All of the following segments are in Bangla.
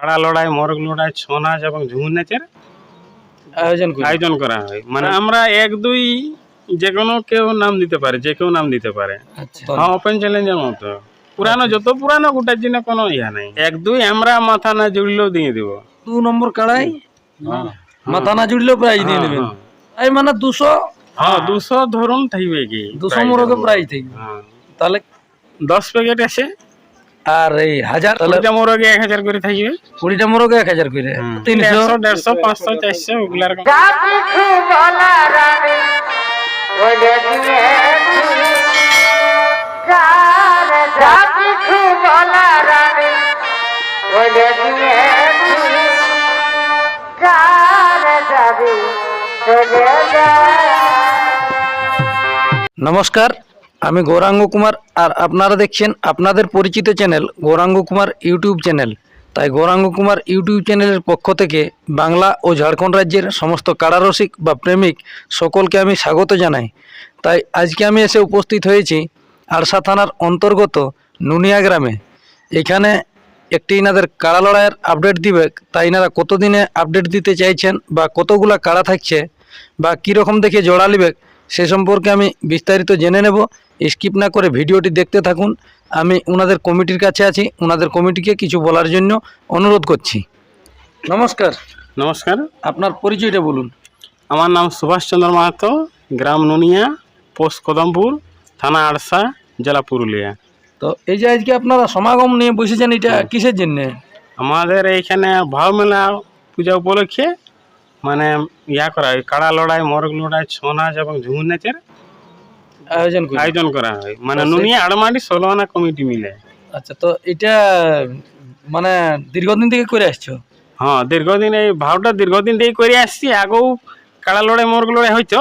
কাড়া লড়াই মরগ লড়াই ছৌ নাচ এবং ঝুমুর নাচের আয়োজন আয়োজন করা হয়। মানে আমরা এক দুই যে কোনো কেউ নাম দিতে পারে যে কেউ নাম দিতে পারে। আচ্ছা। হ্যাঁ ওপেন চ্যালেঞ্জের মতো। পুরানো যত পুরানো গোটার জন্য কোনো ইয়া নাই। এক দুই আমরা মাথা না জুড়লেও দিয়ে দিব। দু নম্বর কাড়াই? মাথা না জুড়লেও প্রাইজ দিয়ে দেবেন হ্যাঁ। এই মানে দুশো? হ্যাঁ দুশো ধরুন থাকবে কি? দুশো মোরগে প্রাইজ থাকবে হ্যাঁ। তাহলে দশ প্যাকেট আছে। আর এই হাজার কুড়িটা মোরগে এক হাজার করে থাকবে। কুড়িটা মোরগে এক হাজার করে। তিনশো? দেড়শো দেড়শো পাঁচশো চারশো ওগুলার নমস্কার। আমি গৌরাঙ্গ কুমার আর আপনারা দেখছেন আপনাদের পরিচিত channel Gauranga Kumar YouTube channel. তাই গৌরাঙ্গ কুমার ইউটিউব চ্যানেলের পক্ষ থেকে বাংলা ও ঝাড়খণ্ড রাজ্যের সমস্ত কারারসিক বা প্রেমিক সকলকে আমি স্বাগত জানাই। তাই আজকে আমি এসে উপস্থিত হয়েছি আরসা থানার অন্তর্গত নুনিয়া গ্রামে। এখানে একটি ইনাদের কাড়া লড়াইয়ের আপডেট দিবে, তাই ইনারা কতদিনে আপডেট দিতে চাইছেন বা কতগুলা কাড়া থাকছে বা কীরকম দেখে জোড়া নিবে সে সম্পর্কে আমি বিস্তারিত জেনে নেব। স্কিপ না করে ভিডিওটি দেখতে থাকুন। আমি ওনাদের কমিটির কাছে আছি। ওনাদের কমিটিকে কিছু বলার জন্য অনুরোধ করছি। নমস্কার। নমস্কার। আপনার পরিচয়টা বলুন। আমার নাম সুভাষচন্দ্র মাহাতো গ্রাম নুনিয়া পোস্ট কদমপুর থানা আড়সা জেলা পুরুলিয়া। তো এই যে আজকে আপনারা সমাগম নিয়ে বসেছেন এটা কিসের জন্যে? আমাদের এইখানে ভাও মেলা পূজা উপলক্ষে মানে ইয়া করা হয় কাড়া লড়াই মরগ লড়াই ছৌ নাচ এবং ঝুমুর নাচের আয়োজন আয়োজন করা হয়। মানে নুনিয়া আড়মাটি ষোলোনা কমিটি মিলে। আচ্ছা তো এটা মানে দীর্ঘদিন থেকে করে আসছো? হ্যাঁ দীর্ঘদিন এই ভাওটা দীর্ঘদিন থেকে করে আসছি। আগেও কাড়া লড়াই মরগ লড়াই হইতো।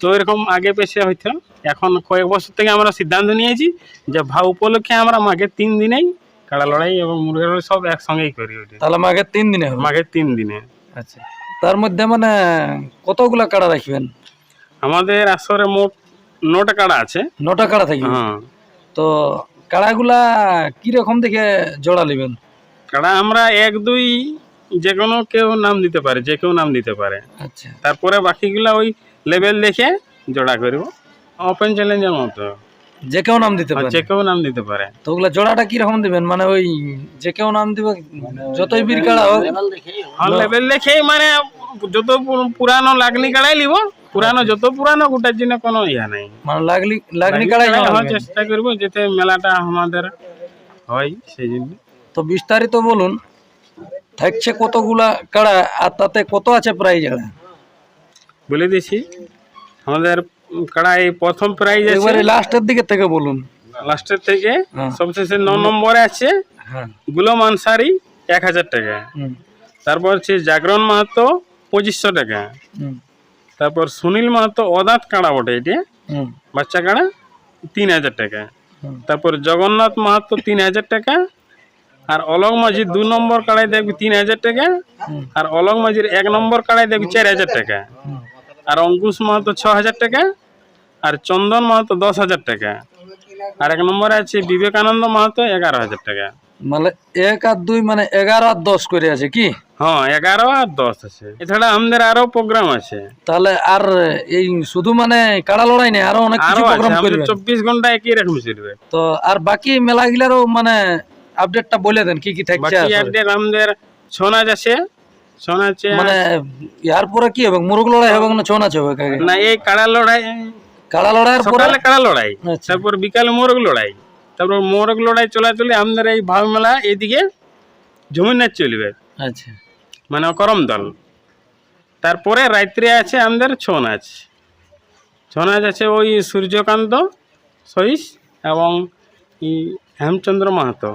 তো এরকম আগে পেছে হইতো। এখন কয়েক বছর থেকে আমরা সিদ্ধান্ত নিয়েছি যে ভাও উপলক্ষে আমরা মাঘের তিন দিনেই কাড়া লড়াই এবং মুরগের লড়াই সব একসঙ্গেই করি তাহলে মাঘের তিন দিনে মাঘের তিন দিনে। আচ্ছা। তার মধ্যে মানে কতগুলা কাড়া রাখবেন? আমাদের আসরে মোট নটা কাড়া আছে। নটা কাড়া থাকবে? হ্যাঁ। তো কাড়াগুলা কীরকম দেখে জোড়া নেবেন? কাড়া আমরা এক দুই যে কোনো কেউ নাম দিতে পারে যে কেউ নাম দিতে পারে। আচ্ছা। তারপরে বাকিগুলা ওই লেভেল দেখে জোড়া করব। ওপেন চ্যালেঞ্জের মতো। যে কেউ নাম দিতে পারে যে কেউ নাম দিতে পারে। তো ওগুলা জোড়াটা কীরকম দিবেন? মানে ওই যে কেউ নাম দিবে যতই বীর কাড়া হোক। হ্যাঁ লেভেল দেখেই মানে যত পুরানো লাগনি কাড়াই লিব পুরানো যত পুরানো গোটার জন্য কোনো ইয়া নাই। মানে লাগলি লাগনি কাড়াই চেষ্টা করব যাতে মেলাটা আমাদের হয় সেই জন্য। তো বিস্তারিত বলুন থাকছে কতগুলা কাড়া আর তাতে কত আছে প্রাইজ? বলে দিছি আমাদের কাড়াই প্রথম প্রাইজ আছে। এবারে লাস্টের দিকে থেকে বলুন। লাস্টের থেকে হ্যাঁ। সবশেষে ন নম্বরে আছে হ্যাঁ। গুলো মানসারি এক হাজার টাকা। তারপর হচ্ছে জাগরণ মাহাতো পঁচিশশো টাকা। তারপর সুনীল মাহাতো অদাঁত কাড়া বটে এটি। বাচ্চা কাড়া তিন হাজার টাকা। তারপর জগন্নাথ মাহাতো তিন হাজার টাকা। আর অলক মাঝি দু নম্বর কাড়াই দেখবি তিন হাজার টাকা। আর অলক মাঝির এক নম্বর কাড়াই দেখবি চার হাজার টাকা। আর অঙ্কুশ মাহাতো ছ হাজার টাকা। আর চন্দন মাহাতো দশ হাজার টাকা। আর এক নম্বরে আছে বিবেকানন্দ মাহাতো এগারো হাজার টাকা। মানে এক আর দুই মানে এগারো আর দশ করে আছে কি? হ্যাঁ এগারো আর দশ আছে। এছাড়া আমাদের আরও প্রোগ্রাম আছে। তাহলে আর এই শুধু মানে কাড়া লড়াই নেই আরও অনেক কিছু প্রোগ্রাম করবে। চব্বিশ ঘণ্টা একই রকম চলবে। তো আর বাকি মেলাগুলারও মানে আপডেটটা বলে দেন কি কি থাকছে বাকি আপডেট আমাদের নাচ আছে। নাচে মানে ইয়ার পরে কি হবে? মুরগ লড়াই হবে না ছৌ নাচ হবে? না এই কাড়া লড়াই কাড়া লড়াইয়ের পরে? সকালে কাড়া লড়াই আচ্ছা। তারপর বিকালে মোরগ লড়াই তারপর মোরগ লড়াই চলাচলে আমাদের এই ভাব মেলা এইদিকে জমিন নাচ চলবে। আচ্ছা। মানে করম দল। তারপরে রাত্রে আছে আমাদের ছৌ নাচ ছৌ নাচ আছে ওই সূর্যকান্ত সহিস এবং হেমচন্দ্র মাহাতো।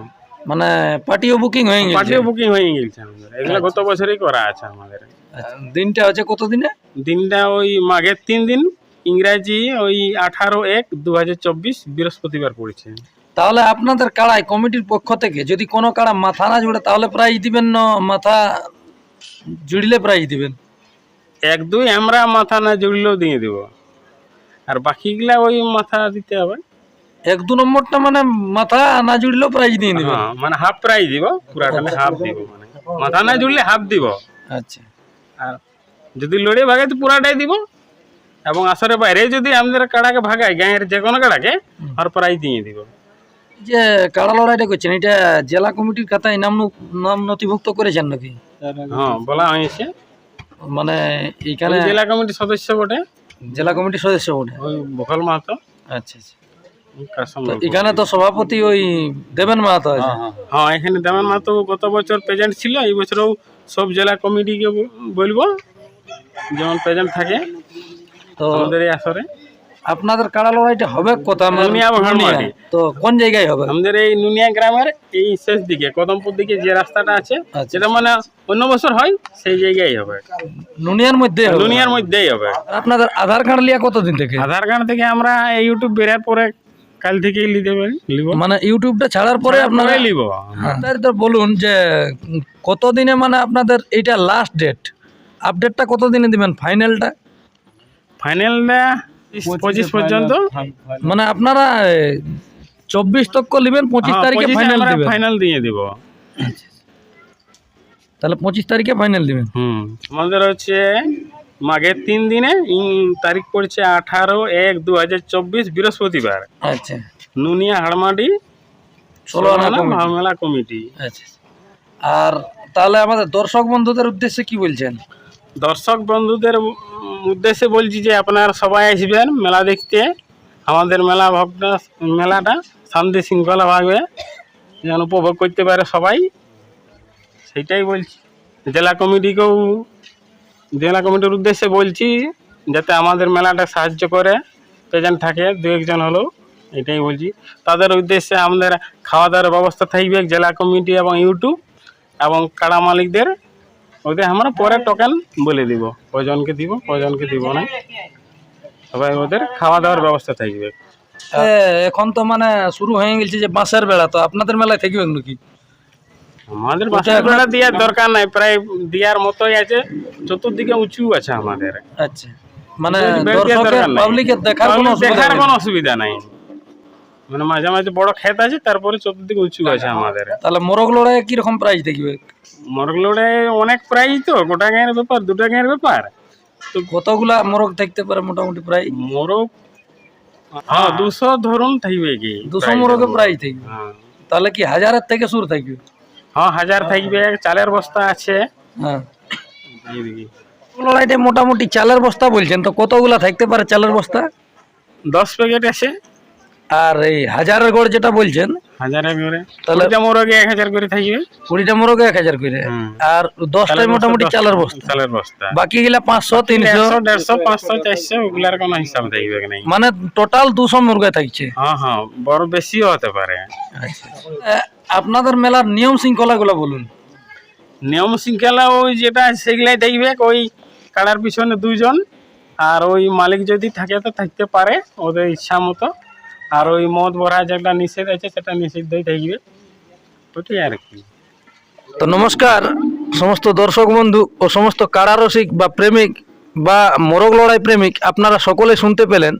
মানে পার্টিও বুকিং হয়ে গেছে? পার্টিও বুকিং হয়ে গেছে আমাদের। এগুলো গত বছরই করা আছে আমাদের। আচ্ছা, দিনটা আছে কত দিনে দিনটা ওই মাঘের তিন দিন। ইংরাজি ওই আঠারো এক দু হাজার চব্বিশ বৃহস্পতিবার পড়েছে। তাহলে আপনাদের কাড়াই কমিটির পক্ষ থেকে যদি কোনো কাড়া মাথা না জুড়ে তাহলে প্রাইজ দিবেন না মাথা জুড়লে প্রাইজ দিবেন। এক দুই আমরা মাথা না জুড়লেও দিয়ে দেব। আর বাকিগুলা ওই মাথা দিতে হবে। এক দু নম্বরটা মানে মাথা না জুড়লেও প্রাইজ দিয়ে দিবেন। হ্যাঁ মানে হাফ প্রাইজ দিব পুরাটা হাফ দিব মানে। মাথা না জুড়লে হাফ দিব। আচ্ছা। আর যদি লড়ে ভাগে তো পুরাটাই দিব। এবং আসরে বাইরে যদি আমাদের কাড়াকে ভাগাই গাঁয়ের যে কোনো কাড়াকে আর প্রাইজ দিয়ে দিব। যে কাড়া লড়াইটা করছেন এটা জেলা কমিটির খাতায় নাম নাম নথিভুক্ত করেছেন নাকি? হ্যাঁ বলা হয়েছে। মানে এইখানে জেলা কমিটির সদস্য বটে। জেলা কমিটির সদস্য বটে? ওই বকল মাহাতো। আচ্ছা আচ্ছা। এখানে তো সভাপতি ওই দেবেন মাহাতো আছে? হ্যাঁ এখানে দেবেন মাহাতো গত বছর প্রেজেন্ট ছিল এই বছরও সব জেলা কমিটিকে বলব যেমন প্রেজেন্ট থাকে। তো আমাদের এই আসরে? আপনাদের কাড়া লড়াইটা হবে কোথায় নুনিয়া। তো কোন জায়গায় হবে? আমাদের এই নুনিয়া গ্রামের এই শেষ দিকে কদমপুর দিকে যে রাস্তাটা আছে আচ্ছা। যেটা মানে অন্য বছর হয় সেই জায়গায় হবে। নুনিয়ার মধ্যে নুনিয়ার মধ্যেই হবে। আপনাদের আধার কার্ড লিয়া কতদিন থেকে? আধার কার্ড থেকে আমরা এই ইউটিউব বেরার পরে কাল থেকেই নিতে পারি মানে ইউটিউবটা ছাড়ার পরে আপনারা আপনারাই নিব। তাই তো বলুন যে কতদিনে মানে আপনাদের এইটা লাস্ট ডেট আপডেটটা কতদিনে দিবেন? ফাইনালটা ফাইনালটা পঁচিশ পর্যন্ত? মানে আপনারা চব্বিশ তক্ক নেবেন পঁচিশ তারিখে ফাইনাল ফাইনাল দিয়ে দিব। তাহলে পঁচিশ তারিখে ফাইনাল দিবেন। হুম আমাদের হচ্ছে মাঘের তিন দিনে তারিখ পড়ছে আঠারো এক দু হাজার চব্বিশ বৃহস্পতিবার। আচ্ছা। নুনিয়া হাড়মাটি কমিটি। কমিটি। আচ্ছা। আর তাহলে আমাদের দর্শক বন্ধুদের উদ্দেশ্যে কি বলছেন? দর্শক বন্ধুদের উদ্দেশ্যে বলছি যে আপনারা সবাই আসবেন মেলা দেখতে। আমাদের মেলা ভাবনা মেলাটা শান্তি শৃঙ্খলাভাবে যেন উপভোগ করতে পারে সবাই। সেটাই বলছি। জেলা কমিটিকেও জেলা কমিটির উদ্দেশ্যে বলছি যাতে আমাদের মেলাটা সাহায্য করে প্রেজেন্ট থাকে দু একজন হলেও এটাই বলছি। তাদের উদ্দেশ্যে আমাদের খাওয়া দাওয়ার ব্যবস্থা থাকবে জেলা কমিটি এবং ইউটিউব এবং কাড়া মালিকদের। ওদের আমরা পরে টোকেন বলে দিব। কজনকে দিব কজনকে দিব না। সবাই ওদের খাওয়া দাওয়ার ব্যবস্থা থাকবে। এখন তো মানে শুরু হয়ে গেছে যে বাঁশের বেড়া তো আপনাদের মেলায় থাকবে নাকি? আমাদের বাসার বেড়া দেওয়ার দরকার নাই প্রায় দেওয়ার মতোই আছে। চতুর্দিকে উঁচু আছে আমাদের। আচ্ছা। মানে দর্শকের পাবলিকের দেখার কোনো অসুবিধা নেই। মানে মাঝে মাঝে বড় ক্ষেত আছে তারপরে চতুর্দিকে উঁচু আছে আমাদের। তাহলে মোরগ লড়াই কীরকম প্রাইস দেখবে? মরগলোড়ে অনেক প্রাইজ তো গোটা গাঁয়ের ব্যাপার দুটা গাঁয়ের ব্যাপার। তো কতগুলা মোরগ থাকতে পারে মোটামুটি প্রায় মোরগ হ্যাঁ দুশো ধরুন থাকবে কি দুশো prize মোরগে। প্রাইস থাকবে। হ্যাঁ। তাহলে কি হাজারের থেকে শুরু থাকবে? হ্যাঁ হাজার থাকবে চালের বস্তা আছে। হ্যাঁ। লড়াইটা মোটামুটি চালের বস্তা বলছেন তো কতগুলা থাকতে পারে চালের বস্তা? দশ প্যাকেট আছে। আর এই হাজারের গড় যেটা বলছেন হাজারের করে তাহলে- তাহলে মোরগে এক হাজার করে থাকবে। কুড়িটা মোরগে এক হাজার করে। আর দশটায় মোটামুটি চালের বস্তা। চালের বস্তা। বাকি গিলা পাঁচশো তিনশো। দেড়শো পাঁচশো চারশো ওগুলার কোনো হিসাব থাকবে নাই। মানে টোটাল দুশো মুরগা থাকছে। হ্যাঁ হ্যাঁ বড় বেশিও হতে পারে। আপনাদের মেলার নিয়ম শৃঙ্খলা গুলো বলুন। নিয়ম শৃঙ্খলা ওই যেটা সেগুলাই দেখবে ওই কাড়ার পিছনে দুইজন আর ওই মালিক যদি থাকে তো থাকতে পারে ওদের ইচ্ছা মতো। আর ওই মদ ভরা যেটা নিষেধ আছে, সেটা নিষিদ্ধই থাকবে। ওটাই আর কি। তো নমস্কার, সমস্ত দর্শক বন্ধু ও সমস্ত কারারসিক বা প্রেমিক বা মোরগ লড়াই প্রেমিক, আপনারা সকলে শুনতে পেলেন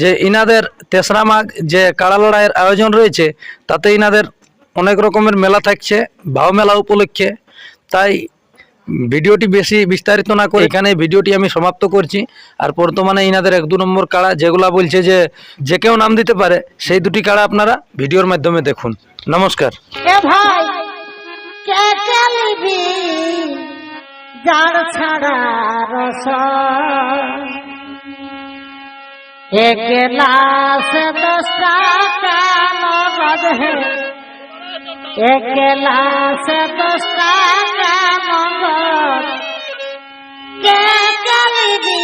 যে ইনাদের তেসরা মাঘ যে কাড়া লড়াইয়ের আয়োজন রয়েছে, তাতে ইনাদের অনেক রকমের মেলা থাকছে, ভাও মেলা উপলক্ষে। তাই ভিডিওটি বেশি বিস্তারিত না করে এখানে ভিডিওটি আমি সমাপ্ত করছি। আর বর্তমানে ইনাদের এক দু নম্বর কাড়া যেগুলা বলছে যে যে কেউ নাম দিতে পারে, সেই দুটি কাড়া আপনারা ভিডিওর মাধ্যমে দেখুন। নমস্কার। একলা সে কে চলিবি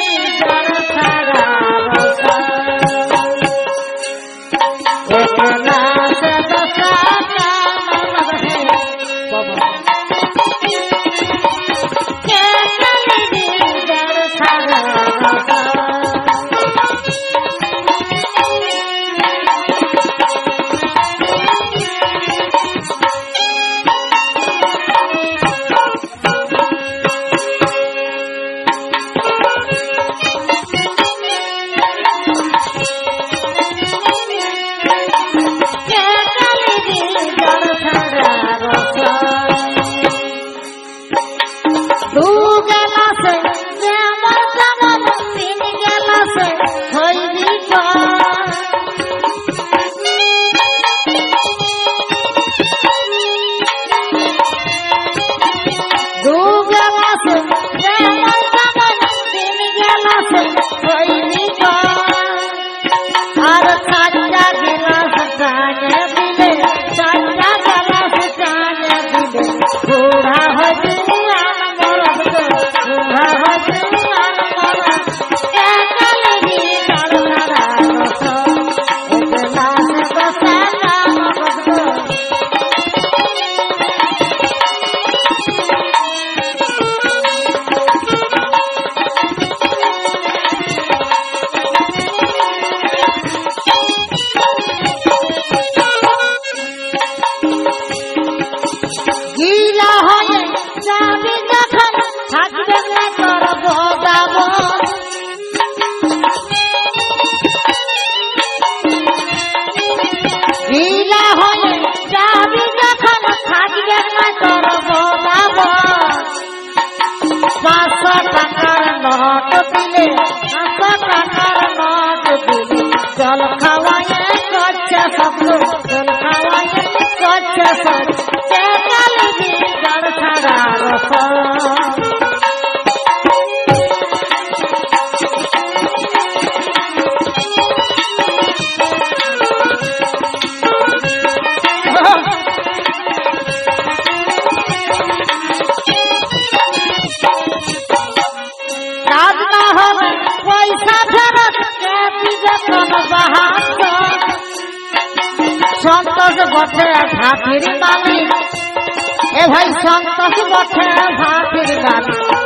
পাঁচশো টাকার নোট সন্তোষ বসে ভাতের গান।